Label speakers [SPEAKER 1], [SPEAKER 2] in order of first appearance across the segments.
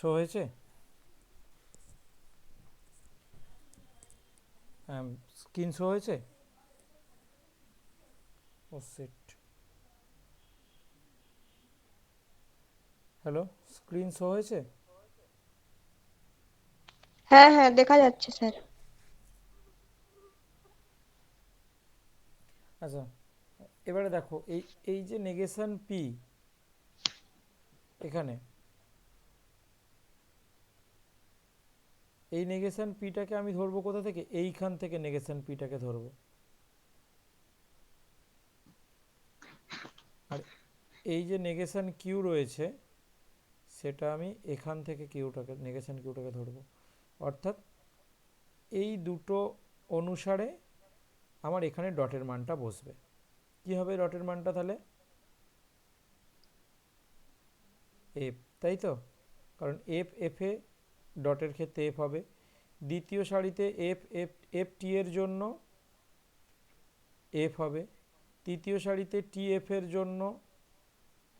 [SPEAKER 1] Show হয়েছে? Screen show হয়েছে? ও সেট হ্যালো স্ক্রিন শো হয়েছে?
[SPEAKER 2] হ্যাঁ হ্যাঁ দেখা যাচ্ছে স্যার।
[SPEAKER 1] আচ্ছা এবারে দেখো এই এই যে নেগেশন পি এখানে এই নেগেশন পিটাকে আমি ধরবো কোথা থেকে? এইখান থেকে নেগেশন পিটাকে ধরবো। আর এই যে নেগেশন কিউ রয়েছে, সেটা আমি এখান থেকে কিউটাকে নেগেশন কিউটাকে ধরবো। অর্থাৎ এই দুটো অনুসারে আমার এখানে ডটের মানটা বসবে। কি হবে ডটের মানটা তাহলে? এফ তাই তো? কারণ এফ এফে ডটের ক্ষেত্রে এফ হবে। দ্বিতীয় সারিতে এফ এফ এফ টি এর জন্য এফ হবে। তৃতীয় সারিতে টি এফ এর জন্য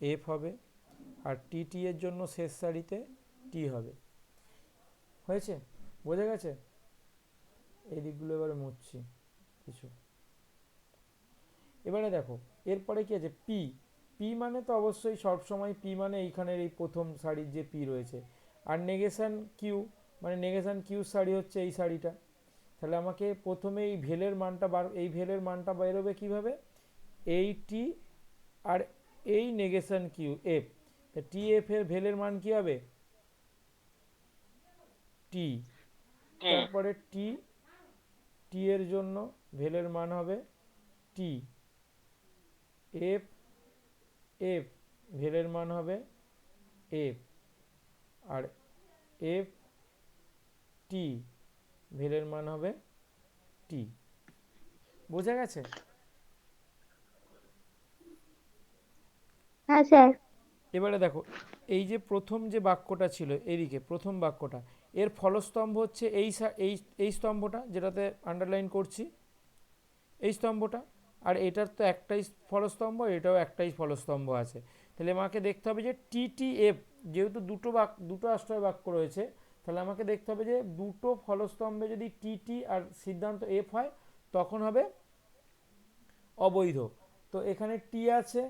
[SPEAKER 1] এফ হবে। আর টি টি এর জন্য শেষ সারিতে টি হবে। হয়েছে? বোঝা গেছে? এই দিকগুলো এবারে মুছছি কিছু। এবারে দেখো, এরপরে কি আছে? পি পি মানে তো অবশ্যই সবসময় পি মানে এইখানের এই প্রথম সারির যে পি রয়েছে। আর নেগেশন কিউ মানে নেগেশন কিউ সারি হচ্ছে এই সারিটা তাহলে আমাকে প্রথমে এই ভেলের মানটা বার এই ভেলের মানটা বেরোবে কীভাবে? এই টি আর এই negation Q F T F এর ভেলের মান কি হবে? টি তারপরে টি টি এর জন্য ভেলের মান হবে টি এফ এফ ভেলের মান হবে এফ আর এফ টি ভেলের মান হবে টি বোঝা গেছে?
[SPEAKER 2] হ্যাঁ স্যার।
[SPEAKER 1] এবারে দেখো এই যে প্রথম যে বাক্যটা ছিল এদিকে প্রথম বাক্যটা এর ফলস্তম্ভ হচ্ছে এই এই এই স্তম্ভটা যেটাতে আন্ডারলাইন করছি। এই স্তম্ভটা আর এটার তো একটাই ফলস্তম্ভ এটাও একটাই ফলস্তম্ভ আছে। তাহলে আমাকে দেখতে হবে যে টিটিএফ যেহেতু দুটো বাক দুটো আশ্রয় বাক্য রয়েছে, তাহলে আমাকে দেখতে হবে যে দুটো ফলস্তম্ভে যদি টিটি আর সিদ্ধান্ত এফ হয়, তখন হবে অবৈধ। তো এখানে টি আছে,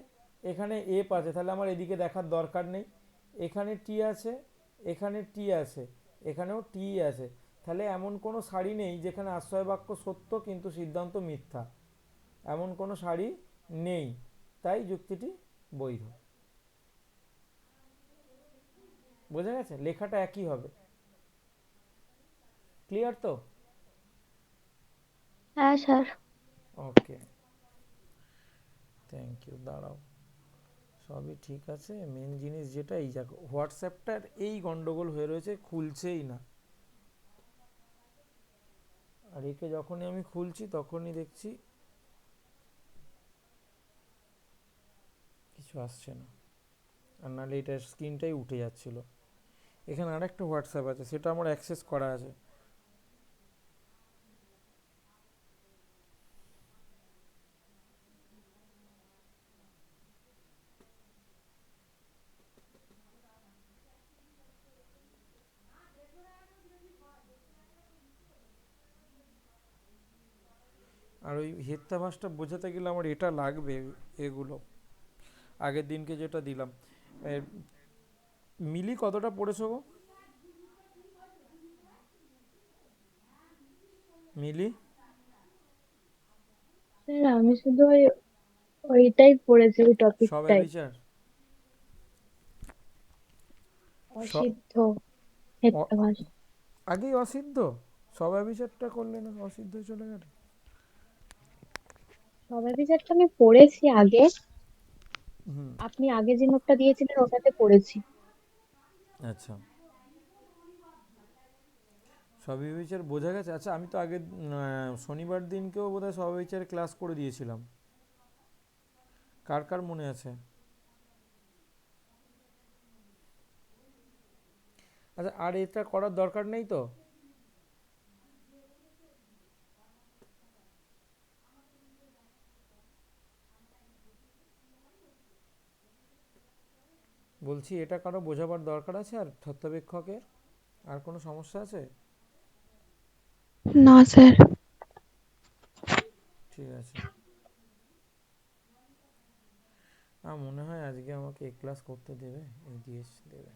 [SPEAKER 1] এখানে এফ আছে, তাহলে আমার এদিকে দেখার দরকার নেই। এখানে টি আছে, এখানে টি আছে, এখানেও টি আছে। তাহলে এমন কোনো শাড়ি নেই যেখানে আশ্রয় বাক্য সত্য কিন্তু সিদ্ধান্ত মিথ্যা। এমন কোনো শাড়ি নেই। তাই যুক্তিটি বৈধ। বোঝা গেছে? লেখাটা একই হবে। ক্লিয়ার তো?
[SPEAKER 2] হ্যাঁ স্যার।
[SPEAKER 1] ওকে থ্যাংক ইউ দাঁড়াও। সবই ঠিক আছে। মেন জিনিস যেটা এই দেখো হোয়াটসঅ্যাপটার এই গন্ডগোল হয়ে রয়েছে খুলছেই না। আর একে যখনই আমি খুলছি তখনই দেখছি কিছু আসছে না। আর নাহলে এটার স্ক্রিনটাই উঠে যাচ্ছিল। এখানে আরেকটা হোয়াটসঅ্যাপ আছে, সেটা আমার অ্যাক্সেস করা আছে। আর ওই হেত্তাভাসটা বোঝাতে গেলে আমার এটা লাগবে এগুলো। আগের দিনকে যেটা দিলাম। মিলি কতটা পড়েছো গো? মিলি?
[SPEAKER 2] স্যার আমি শুধু ওই ওইটাই পড়েছি ওই
[SPEAKER 1] সবাই
[SPEAKER 2] টপিকটাই
[SPEAKER 1] বিচার
[SPEAKER 2] অসিদ্ধ হেত্যাভাস
[SPEAKER 1] আগেই অসিদ্ধ? সবাই বিচারটা করলে না অসিদ্ধ চলে গেল?
[SPEAKER 2] সবাই বিচারটা আমি পড়েছি আগে।
[SPEAKER 1] হুম।
[SPEAKER 2] আপনি আগে যে নোটটা দিয়েছিলেন ওটাতে পড়েছি।
[SPEAKER 1] আচ্ছা। সবই বিচার বোঝা গেছে? আচ্ছা আমি তো আগে শনিবার দিনকেও বোধহয় সবাই বিচারে ক্লাস করে দিয়েছিলাম। কার কার মনে আছে? আচ্ছা আর এটা করার দরকার নেই তো? বলছি এটা কারও বোঝাবার দরকার আছে আর তত্ত্বাবেক্ষকের আর কোনো সমস্যা আছে?
[SPEAKER 3] না স্যার।
[SPEAKER 1] ঠিক আছে। আমার মনে হয় আজকে আমাকে এ ক্লাস করতে দেবে দিয়েছে দেবে।